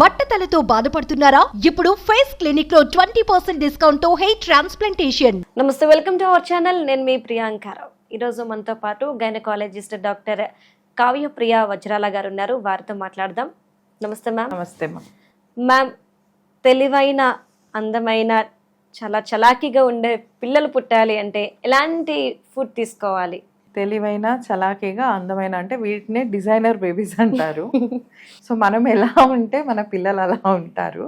బట్టతలతో బాధపడుతున్నారా? ఇప్పుడు face క్లినిక్లో twenty percent డిస్కౌంట్తో hair transplantation. నమస్తే వెల్కమ్ టు అవర్ ఛానల్. నేను మీ ప్రియాంకారావు ఈరోజు మనతో పాటు గైనకాలజిస్ట్ డాక్టర్ కావ్య ప్రియ వజ్రాల గారు ఉన్నారు. వారితో మాట్లాడదాం. నమస్తే మ్యామ్ నమస్తే మా మ్యామ్ తెలివైన అందమైన చాలా చలాకీగా ఉండే పిల్లలు పుట్టాలి అంటే ఎలాంటి ఫుడ్ తీసుకోవాలి? తెలివైన చలాకీగా అందమైన అంటే వీటినే డిజైనర్ బేబీస్ అంటారు. సో మనం ఎలా ఉంటే మన పిల్లలు అలా ఉంటారు.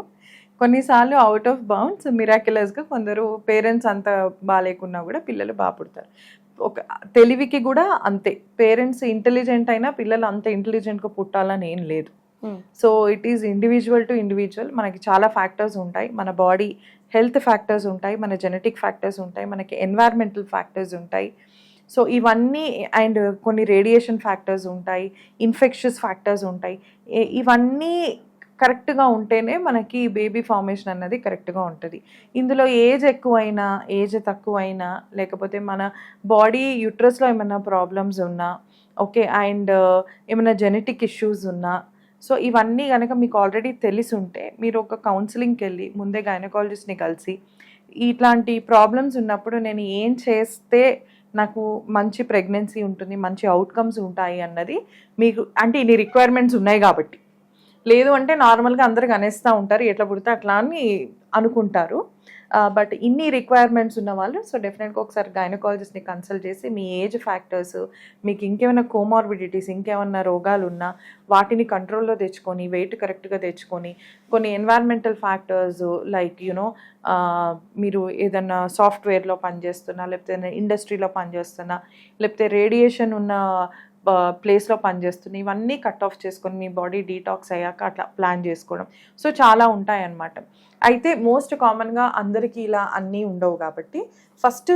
కొన్నిసార్లు అవుట్ ఆఫ్ బౌండ్స్ మిరాక్యులస్గా కొందరు పేరెంట్స్ అంత బాగాలేకున్నా కూడా పిల్లలు బాగా పుడతారు ఒక తెలివికి కూడా అంతే. పేరెంట్స్ ఇంటెలిజెంట్ అయినా పిల్లలు అంత ఇంటెలిజెంట్గా పుట్టాలని ఏం లేదు. So it is individual to individual మనకి చాలా ఫ్యాక్టర్స్ ఉంటాయి. మన బాడీ హెల్త్ ఫ్యాక్టర్స్ ఉంటాయి. మన జెనెటిక్ ఫ్యాక్టర్స్ ఉంటాయి. మనకి ఎన్వైర్మెంటల్ ఫ్యాక్టర్స్ ఉంటాయి. సో ఇవన్నీ అండ్ కొన్ని రేడియేషన్ ఫ్యాక్టర్స్ ఉంటాయి ఇన్ఫెక్షస్ ఫ్యాక్టర్స్ ఉంటాయి. ఇవన్నీ కరెక్ట్గా ఉంటేనే మనకి బేబీ ఫార్మేషన్ అన్నది కరెక్ట్గా ఉంటుంది. ఇందులో ఏజ్ ఎక్కువైనా ఏజ్ తక్కువైనా లేకపోతే మన బాడీ యూట్రస్లో ఏమైనా ప్రాబ్లమ్స్ ఉన్నా ఓకే అండ్ ఏమైనా జెనెటిక్ ఇష్యూస్ ఉన్నా సో ఇవన్నీ కనుక మీకు ఆల్రెడీ తెలిసి ఉంటే మీరు ఒక కౌన్సిలింగ్కి వెళ్ళి ముందే గైనకాలజిస్ట్ని కలిసి ఇట్లాంటి ప్రాబ్లమ్స్ ఉన్నప్పుడు నేను ఏం చేస్తే నాకు మంచి ప్రెగ్నెన్సీ ఉంటుంది మంచి అవుట్కమ్స్ ఉంటాయి అన్నది మీకు అంటే ఇన్ని రిక్వైర్మెంట్స్ ఉన్నాయి కాబట్టి. లేదు అంటే నార్మల్గా అందరికి అనేస్తూ ఉంటారు ఎట్లా పుడితే అట్లా అని అనుకుంటారు. బట్ ఇన్ని రిక్వైర్మెంట్స్ ఉన్న వాళ్ళు సో డెఫినెట్గా ఒకసారి గైనకాలజిస్ట్ని కన్సల్ట్ చేసి మీ ఏజ్ ఫ్యాక్టర్స్ మీకు ఇంకేమైనా కోమార్బిడిటీస్ ఇంకేమైనా రోగాలు ఉన్నా వాటిని కంట్రోల్లో తెచ్చుకొని వెయిట్ కరెక్ట్గా తెచ్చుకొని కొన్ని ఎన్వైర్మెంటల్ ఫ్యాక్టర్స్ లైక్ యునో మీరు ఏదన్నా సాఫ్ట్వేర్లో పనిచేస్తున్నా లేకపోతే ఇండస్ట్రీలో పనిచేస్తున్నా లేకపోతే రేడియేషన్ ఉన్న ప్లేస్లో పనిచేస్తుంది ఇవన్నీ కట్ ఆఫ్ చేసుకొని మీ బాడీ డీటాక్స్ అయ్యాక అట్లా ప్లాన్ చేసుకోవడం. సో చాలా ఉంటాయన్నమాట. అయితే మోస్ట్ కామన్గా అందరికీ ఇలా అన్నీ ఉండవు కాబట్టి ఫస్ట్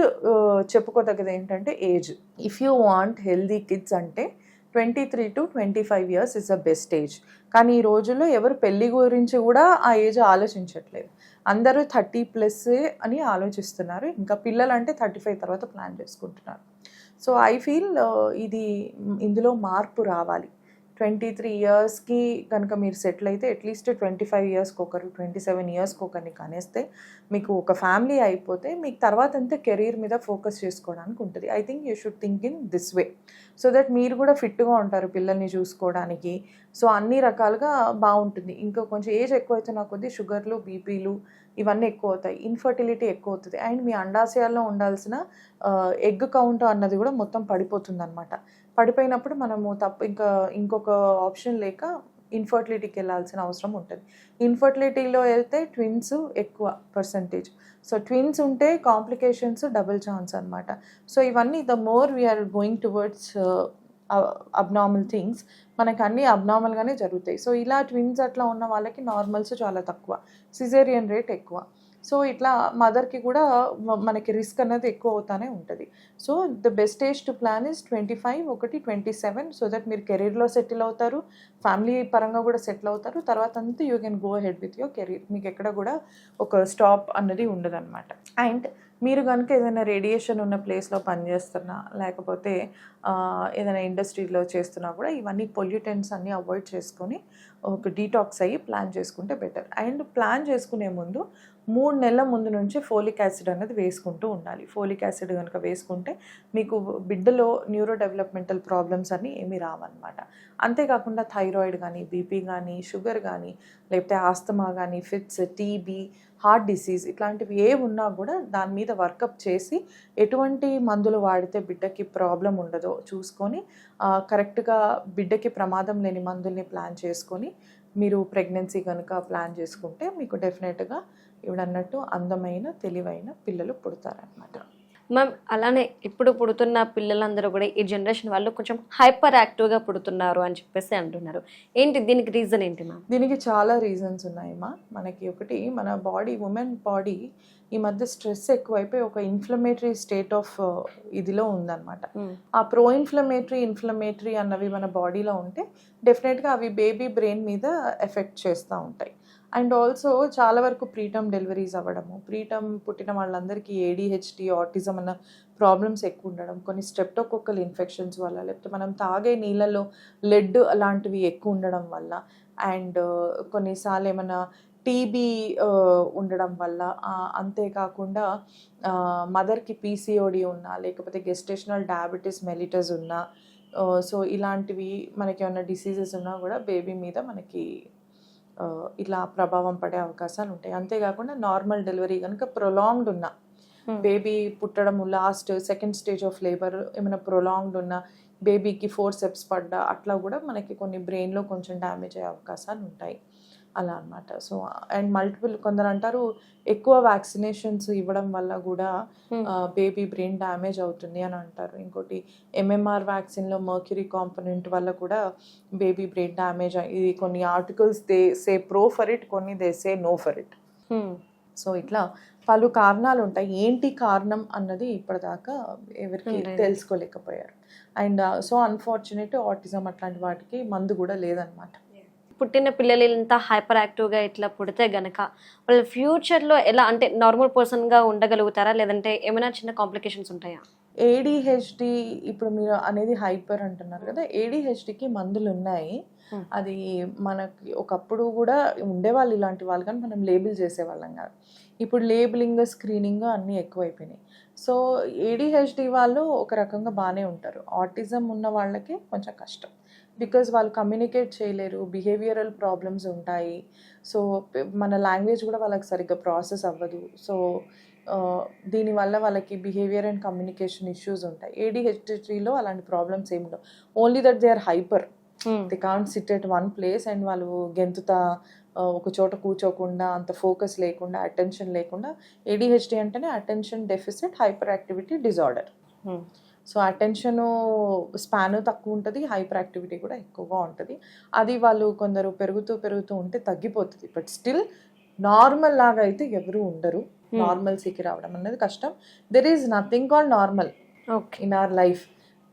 చెప్పుకోదగ్గది ఏంటంటే age if you want healthy kids అంటే twenty three to twenty five years is a best age కానీ ఈ రోజుల్లో ఎవరు పెళ్ళి గురించి కూడా ఆ ఏజ్ ఆలోచించట్లేదు. అందరూ థర్టీ ప్లస్ అని ఆలోచిస్తున్నారు. ఇంకా పిల్లలు అంటే థర్టీ ఫైవ్ తర్వాత ప్లాన్ చేసుకుంటున్నారు. సో ఐ ఫీల్ ఇది ఇందులో మార్పు రావాలి. ట్వంటీ త్రీ ఇయర్స్కి కనుక మీరు సెటిల్ అయితే అట్లీస్ట్ ట్వంటీ ఫైవ్ ఇయర్స్కి ఒకరు ట్వంటీ సెవెన్ ఇయర్స్కి ఒకరిని కనేస్తే మీకు ఒక ఫ్యామిలీ అయిపోతే మీకు తర్వాత అంతా కెరీర్ మీద ఫోకస్ చేసుకోవడానికి ఉంటుంది. I think you should think in this way so that మీరు కూడా ఫిట్గా ఉంటారు పిల్లల్ని చూసుకోవడానికి. సో అన్ని రకాలుగా బాగుంటుంది. ఇంకా కొంచెం ఏజ్ ఎక్కువ అవుతున్న కొద్దీ షుగర్లు బీపీలు ఇవన్నీ ఎక్కువ అవుతాయి ఇన్ఫర్టిలిటీ ఎక్కువ అవుతుంది అండ్ మీ అండాశయాల్లో ఉండాల్సిన ఎగ్ కౌంట్ అన్నది కూడా మొత్తం పడిపోతుంది అనమాట పడిపోయినప్పుడు మనము తప్ప ఇంకా ఇంకొక ఆప్షన్ లేక ఇన్ఫర్టిలిటీకి వెళ్ళాల్సిన అవసరం ఉంటుంది. ఇన్ఫర్టిలిటీలో వెళ్తే ట్విన్స్ ఎక్కువ పర్సంటేజ్ సో ట్విన్స్ ఉంటే కాంప్లికేషన్స్ డబుల్ ఛాన్స్ అనమాట సో ఇవన్నీ the more we are going towards abnormal things మనకు అన్నీ అబ్నార్మల్గానే జరుగుతాయి. సో ఇలా ట్విన్స్ అట్లా ఉన్న వాళ్ళకి నార్మల్స్ చాలా తక్కువ. సిజేరియన్ రేట్ ఎక్కువ. సో ఇట్లా మదర్కి కూడా మనకి రిస్క్ అనేది ఎక్కువ అవుతానే ఉంటుంది. So the best age to plan is twenty five ఒకటి ట్వంటీ సెవెన్ సో దట్ మీరు కెరీర్లో సెటిల్ అవుతారు. ఫ్యామిలీ పరంగా కూడా సెటిల్ అవుతారు. తర్వాత అంతా you can go head with your career మీకు ఎక్కడ కూడా ఒక స్టాప్ అన్నది ఉండదన్నమాట. అండ్ మీరు కనుక ఏదైనా రేడియేషన్ ఉన్న ప్లేస్లో పనిచేస్తున్నా లేకపోతే ఏదైనా ఇండస్ట్రీలో చేస్తున్నా కూడా ఇవన్నీ పొల్యూటెంట్స్ అన్నీ అవాయిడ్ చేసుకొని ఒక డీటాక్స్ అయ్యి ప్లాన్ చేసుకుంటే బెటర్ అండ్ ప్లాన్ చేసుకునే ముందు మూడు నెలల ముందు నుంచి ఫోలిక్ యాసిడ్ అనేది వేసుకుంటూ ఉండాలి. ఫోలిక్ యాసిడ్ కనుక వేసుకుంటే మీకు బిడ్డలో న్యూరో డెవలప్మెంటల్ ప్రాబ్లమ్స్ అన్నీ ఏమీ రావన్నమాట. అంతేకాకుండా థైరాయిడ్ కానీ బీపీ కానీ షుగర్ కానీ లేకపోతే ఆస్తమా కానీ ఫిట్స్ టీబీ హార్ట్ డిసీజ్ ఇట్లాంటివి ఏ ఉన్నా కూడా దాని మీద వర్కప్ చేసి ఎటువంటి మందులు వాడితే బిడ్డకి ప్రాబ్లం ఉండదో చూసుకొని కరెక్ట్గా బిడ్డకి ప్రమాదం లేని మందుల్ని ప్లాన్ చేసుకొని మీరు ప్రెగ్నెన్సీ కనుక ప్లాన్ చేసుకుంటే మీకు డెఫినెట్గా ఇవిడన్నట్టు అందమైన తెలివైన పిల్లలు పుడతారనమాట మ్యామ్ అలానే ఇప్పుడు పుడుతున్న పిల్లలందరూ కూడా ఈ జనరేషన్ వాళ్ళు కొంచెం హైపర్ యాక్టివ్గా పుడుతున్నారు అని చెప్పేసి అంటున్నారు. ఏంటి దీనికి రీజన్ ఏంటి మ్యామ్ దీనికి చాలా రీజన్స్ ఉన్నాయమ్మా మనకి ఒకటి మన బాడీ ఉమెన్ బాడీ ఈ మధ్య స్ట్రెస్ ఎక్కువైపోయి ఒక ఇన్ఫ్లమేటరీ స్టేట్ ఆఫ్ ఇదిలో ఉందన్నమాట. ఆ ప్రో ఇన్ఫ్లమేటరీ ఇన్ఫ్లమేటరీ అన్నవి మన బాడీలో ఉంటే డెఫినెట్గా అవి బేబీ బ్రెయిన్ మీద ఎఫెక్ట్ చేస్తూ ఉంటాయి. అండ్ ఆల్సో చాలా వరకు ప్రీటమ్ డెలివరీస్ అవ్వడము. ప్రీటమ్ పుట్టిన వాళ్ళందరికీ ఏడిహెచ్డి ఆటిజం అన్న ప్రాబ్లమ్స్ ఎక్కువ ఉండడం కొన్ని స్టెప్టోకొక్కల్ ఇన్ఫెక్షన్స్ వల్ల లేకపోతే మనం తాగే నీళ్ళలో లెడ్ అలాంటివి ఎక్కువ ఉండడం వల్ల అండ్ కొన్నిసార్లు ఏమైనా టీబీ ఉండడం వల్ల అంతేకాకుండా మదర్కి పీసీఓడి ఉన్నా లేకపోతే గెస్టేషనల్ డయాబెటీస్ మెలిటస్ ఉన్నా సో ఇలాంటివి మనకి ఏమైనా డిసీజెస్ ఉన్నా కూడా బేబీ మీద మనకి ఆ, ఇట్లా ప్రభావం పడే అవకాశాలు ఉంటాయి అంతేకాకుండా నార్మల్ డెలివరీ కనుక ప్రొలాంగ్డ్ ఉన్న Hmm. బేబీ పుట్టడం last second stage of labour ఏమైనా ప్రొలాంగ్డ్ ఉన్న బేబీకి ఫోర్ స్టెప్స్ పడ్డా అట్లా కూడా మనకి కొన్ని బ్రెయిన్లో కొంచెం డ్యామేజ్ అయ్యే అవకాశాలు ఉంటాయి అలా అన్నమాట సో అండ్ మల్టిపుల్ కొందరు అంటారు ఎక్కువ వ్యాక్సినేషన్స్ ఇవ్వడం వల్ల కూడా Hmm. బేబీ బ్రెయిన్ డ్యామేజ్ అవుతుంది అని అంటారు ఇంకోటి ఎంఎంఆర్ వ్యాక్సిన్లో మర్క్యూరీ కాంపనెంట్ వల్ల కూడా బేబీ బ్రెయిన్ డ్యామేజ్ ఇది కొన్ని articles they say pro for it కొన్ని they say no for it. So ఇట్లా పలు కారణాలు ఉంటాయి ఏంటి కారణం అన్నది ఇప్పటిదాకా ఎవరికి ఉండేది. తెలుసుకోలేకపోయారు అండ్ సో అన్ఫార్చునేట్ ఆటిజం అట్లాంటి వాటికి మందు కూడా లేదనమాట పుట్టిన పిల్లలు ఇంత హైపర్ యాక్టివ్గా ఇట్లా పుడితే గనక వాళ్ళు ఫ్యూచర్లో ఎలా అంటే నార్మల్ పర్సన్గా ఉండగలుగుతారా? లేదంటే ఏమైనా చిన్న కాంప్లికేషన్స్ ఉంటాయా? ఏడిహెచ్డి ఇప్పుడు మీరు అనేది హైపర్ అంటున్నారు కదా. ఏడిహెచ్డికి మందులు ఉన్నాయి. Hmm. అది మనకి ఒకప్పుడు కూడా ఉండేవాళ్ళు ఇలాంటి వాళ్ళు కానీ మనం లేబుల్ చేసేవాళ్ళం కాదు. ఇప్పుడు లేబులింగ్ స్క్రీనింగ్ అన్నీ ఎక్కువైపోయినాయి. సో ఏడిహెచ్డి వాళ్ళు ఒక రకంగా బాగానే ఉంటారు. ఆటిజం ఉన్న వాళ్ళకి కొంచెం కష్టం. బికాజ్ వాళ్ళు కమ్యూనికేట్ చేయలేరు బిహేవియరల్ ప్రాబ్లమ్స్ ఉంటాయి. సో మన లాంగ్వేజ్ కూడా వాళ్ళకి సరిగ్గా ప్రాసెస్ అవ్వదు. సో దీనివల్ల వాళ్ళకి బిహేవియర్ అండ్ కమ్యూనికేషన్ ఇష్యూస్ ఉంటాయి. ఏడిహెచ్డిలో అలాంటి ప్రాబ్లమ్స్ ఏమి ఉండవు. Only that they are hyper. They can't sit at one place and వాళ్ళు గెంతుతా ఒక చోట కూర్చోకుండా అంత ఫోకస్ లేకుండా అటెన్షన్ లేకుండా ఏడిహెచ్డి అంటేనే attention deficit hyperactivity disorder. So attention span తక్కువ ఉంటుంది హైపర్ యాక్టివిటీ కూడా ఎక్కువగా ఉంటుంది. అది వాళ్ళు కొందరు పెరుగుతూ పెరుగుతూ ఉంటే తగ్గిపోతుంది. బట్ స్టిల్ నార్మల్ లాగా అయితే ఎవరు ఉండరు. Hmm. నార్మల్సీకి రావడం అనేది కష్టం. There is nothing call normal okay in our life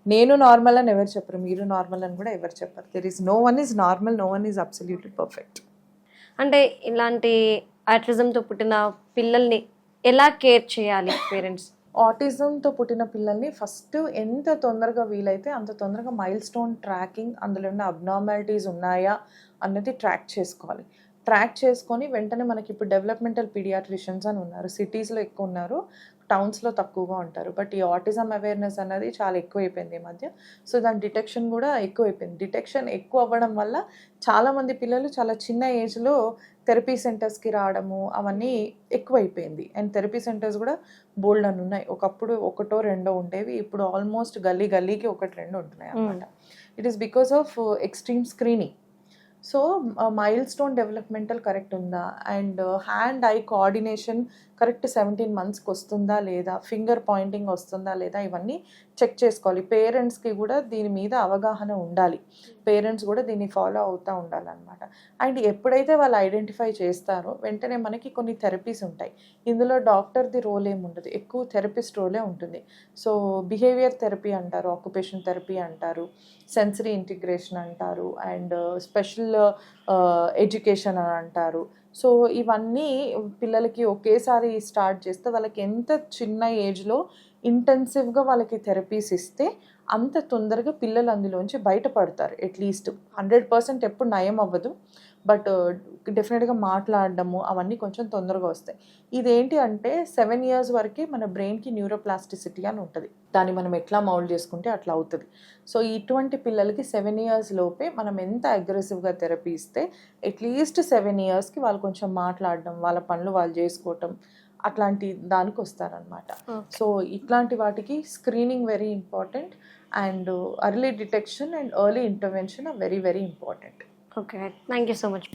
నేను నార్మల్ అని ఎవరు చెప్పరు మీరు నార్మల్ అని కూడా ఎవరు చెప్పరు. There is no one is normal no one is absolutely perfect అంటే ఇలాంటి ఆటిజంతో పుట్టిన పిల్లల్ని ఎలా కేర్ చేయాలి పేరెంట్స్ ఆటిజంతో పుట్టిన పిల్లల్ని ఫస్ట్ ఎంత తొందరగా వీలైతే అంత తొందరగా మైల్ స్టోన్ ట్రాకింగ్ అందులో ఉన్న అబ్నార్మాలిటీస్ ఉన్నాయా అన్నది ట్రాక్ చేసుకోవాలి. ట్రాక్ చేసుకొని వెంటనే మనకి ఇప్పుడు డెవలప్మెంటల్ పీడియాట్రిషియన్స్ అని ఉన్నారు. సిటీస్లో ఎక్కువ ఉన్నారు టౌన్స్లో తక్కువగా ఉంటారు. బట్ ఈ ఆటిజం అవేర్నెస్ అనేది చాలా ఎక్కువైపోయింది ఈ మధ్య. సో దాని డిటెక్షన్ కూడా ఎక్కువైపోయింది. డిటెక్షన్ ఎక్కువ అవ్వడం వల్ల చాలామంది పిల్లలు చాలా చిన్న ఏజ్లో థెరపీ సెంటర్స్కి రావడము అవన్నీ ఎక్కువైపోయింది. అండ్ థెరపీ సెంటర్స్ కూడా బోల్డ్ అని ఉన్నాయి. ఒకప్పుడు ఒకటో రెండో ఉండేవి. ఇప్పుడు ఆల్మోస్ట్ గల్లీ గల్లీకి ఒకటి రెండు ఉంటున్నాయి అన్నమాట. It is because of extreme screening so milestone developmental correct ఉందా? And hand eye coordination correct seventeen మంత్స్కి వస్తుందా లేదా ఫింగర్ పాయింటింగ్ వస్తుందా లేదా ఇవన్నీ చెక్ చేసుకోవాలి. పేరెంట్స్కి కూడా దీని మీద అవగాహన ఉండాలి. పేరెంట్స్ కూడా దీన్ని ఫాలో అవుతూ ఉండాలన్నమాట. అండ్ ఎప్పుడైతే వాళ్ళు ఐడెంటిఫై చేస్తారో వెంటనే మనకి కొన్ని థెరపీస్ ఉంటాయి. ఇందులో డాక్టర్ది రోల్ ఏమి ఉండదు. ఎక్కువ థెరపిస్ట్ రోలే ఉంటుంది. సో బిహేవియర్ థెరపీ అంటారు ఆక్యుపేషన్ థెరపీ అంటారు సెన్సరీ ఇంటిగ్రేషన్ అంటారు అండ్ స్పెషల్ ఎడ్యుకేషన్ అని అంటారు సో ఇవన్నీ పిల్లలకి ఒకేసారి స్టార్ట్ చేస్తే వాళ్ళకి ఎంత చిన్న ఏజ్లో ఇంటెన్సివ్గా వాళ్ళకి థెరపీస్ ఇస్తే అంత తొందరగా పిల్లలు అందులోంచి బయటపడతారు అట్లీస్ట్ హండ్రెడ్ పర్సెంట్ ఎప్పుడు నయం అవ్వదు. బట్ డెఫినెట్గా uh, మాట్లాడడము అవన్నీ కొంచెం తొందరగా వస్తాయి. ఇదేంటి అంటే సెవెన్ ఇయర్స్ వరకే మన బ్రెయిన్కి న్యూరోప్లాస్టిసిటీ అని ఉంటుంది. దాన్ని మనం ఎట్లా మౌల్డ్ చేసుకుంటే అట్లా అవుతుంది. సో ఇటువంటి పిల్లలకి సెవెన్ ఇయర్స్ లోపే మనం ఎంత అగ్రెసివ్గా థెరపీ ఇస్తే అట్లీస్ట్ సెవెన్ ఇయర్స్కి వాళ్ళు కొంచెం మాట్లాడడం వాళ్ళ పనులు వాళ్ళు చేసుకోవటం అట్లాంటి దానికి వస్తారనమాట సో ఇట్లాంటి వాటికి screening very important and early detection and early intervention are very very important okay. Thank you so much